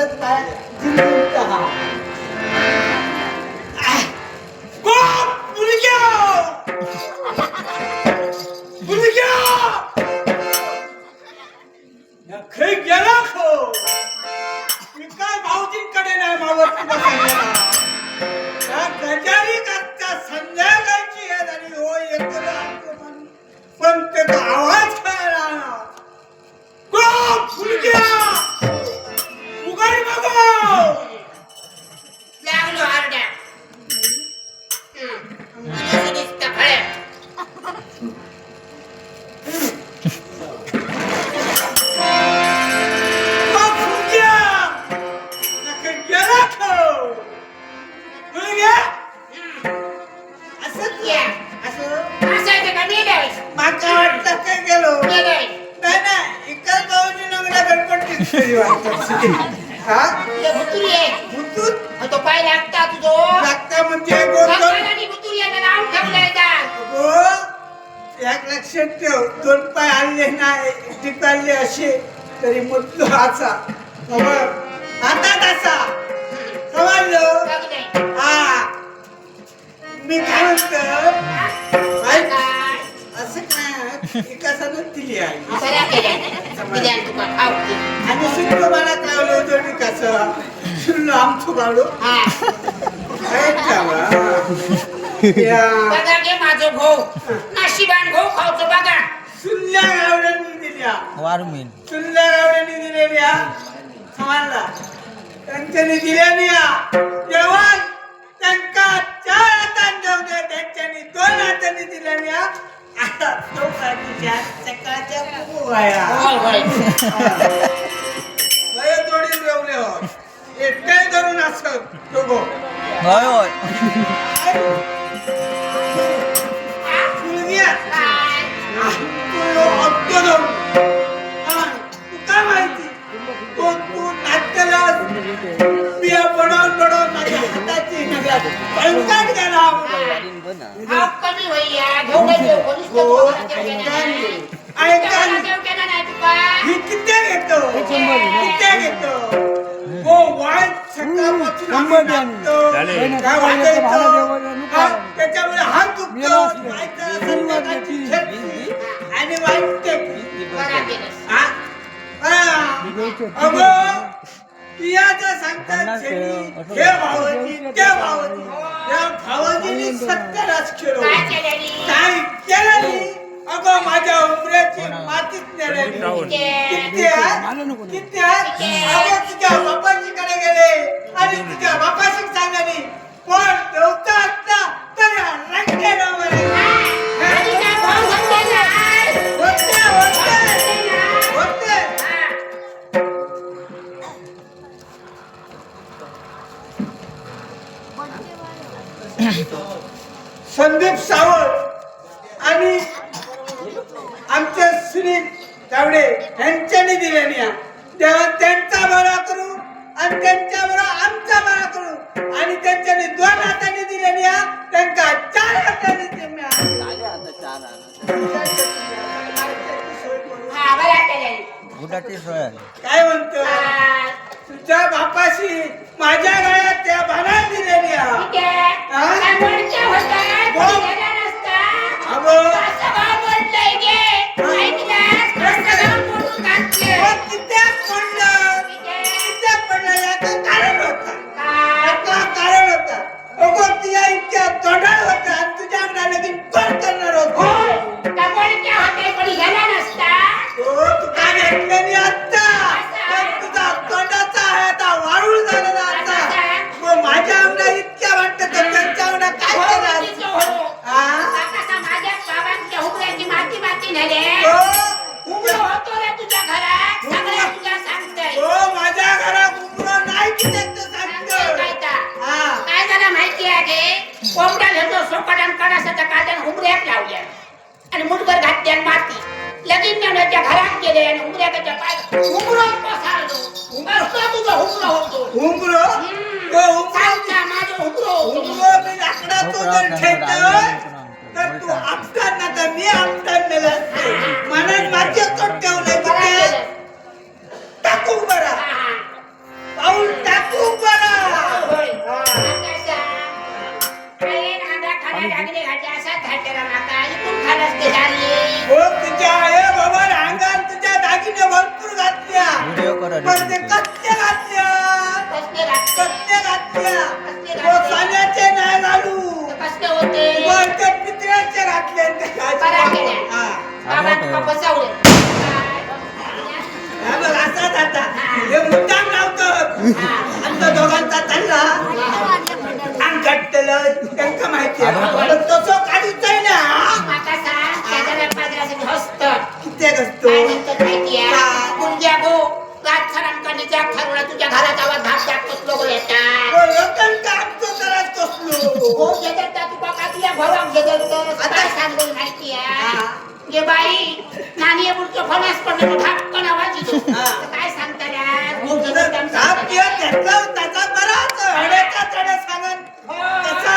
नाही काय? जिंकून हा. गेला खो. मी काय भाऊजींकडे नाही मावत तुला संध्याकाळची आणि हो येतो पण त्याचा आवाज कळला ना. तरी वाटतं. हा? तुझं भुतुरी. आहे. मुतूत मग तो पाय लागता तुझो. लागता म्हणजे गोड दोन भगवानाने भुतुरी याला नाव ठेवलंय का? हो एक लक्षात ठेव. दोन पाय आणले नाही टिकाले असे तरी मुतलो असा खबर आता तसा. समजलो? बघ नाही. हा. मी काय म्हणतो? विकासानं दिली आहे बऱ्या केल्या. दिल्या तुका खाऊ आणि सुद्धा मला कळलं होतं विकासा सुल्लो आमचं काढू हा. बघा गे माझं भाऊ भाऊ खाऊचं बघा सुल्ल्या गावड्यांनी दिल्या वारुमीन सुल्ल्या गावड्यांनी दिलेल्या समाजला त्यांच्यानी दिलेली तेव्हा त्यांका चार हातांनी देऊ द्या त्यांच्यानी दोन हातांनी दिलेल्या आता तो लय जेवले हो एकटे धरून असत दोघो होय होय मुलगी आहे. काय? तुला अगदी धरून. हा, तू काय माहिती तो तू नाट्याला बिया बनवून बनवून माझ्या हाताची गेला भाव कमी होईया? घेऊ कोणीच हो, ही किती घेतो किती घेतो हो वाईट सकाळपासून आम्ही. काय? हा, त्याच्यामुळे हात दुखतो. वाईट संध्याकाळची खेळती आणि वाईट ते बरा केलंस. हा? हा. अगं, पियाचं सांगतात शेणी, हे भावाची, ते भावाची. या भावाजीनी सत्यानाश केलं. काय केल्यानी? काय केलं नाही? अगं माझ्या उमऱ्याची मातीत नेलेली. किती आहे? किती आहे? अगं तुझ्या बापाजीकडे गेले आणि तुझ्या बापाशी सांगली पण देवता तावडे यांच्यानी दिलेली आहे. तेव्हा त्यांचा बरा करू आणि त्यांच्या बरोबर आमचा बरा करू. आणि त्यांच्यानी दोन हातांनी आहे, त्यांका चार हातांनी. हा, सोय काय म्हणतो? हा. तुझ्या बापाशी माझ्या गळ्यात त्या बाणा दिलेली काय ता? हा. काय झालं माहिती आहे की कोंबड्या घेतो सोपाटान कडासाच्या काट्यान उमऱ्यात लावल्या आणि मुठभर घातल्या आणि माती लगीन नेण्याच्या घरात गेले आणि उमऱ्याच्या पाय उमरून पसारलो असं तुझं हुमरं होतो उमरं? हो, उमरं. माझं म्हणून. उमरं मी लाकडाचं जर ठेवलं, तर तू आपटान ना तर मी आपटान बरोबर पण म्हणजे ते कच्चे घातल्या कसले घात- कच्चे कसले घातल्या घातले? नाही घालू कसले होते. वरकट पितळ्याचे घातले आणि ते बरा बाबा तुका बसवले दोघांचा चालला घट्टलं त्यांना माहिती आहे. पण तसं ना. असतो. तुझ्या भावाक बदलतो बाई नाणी बुडतो फणास पडलं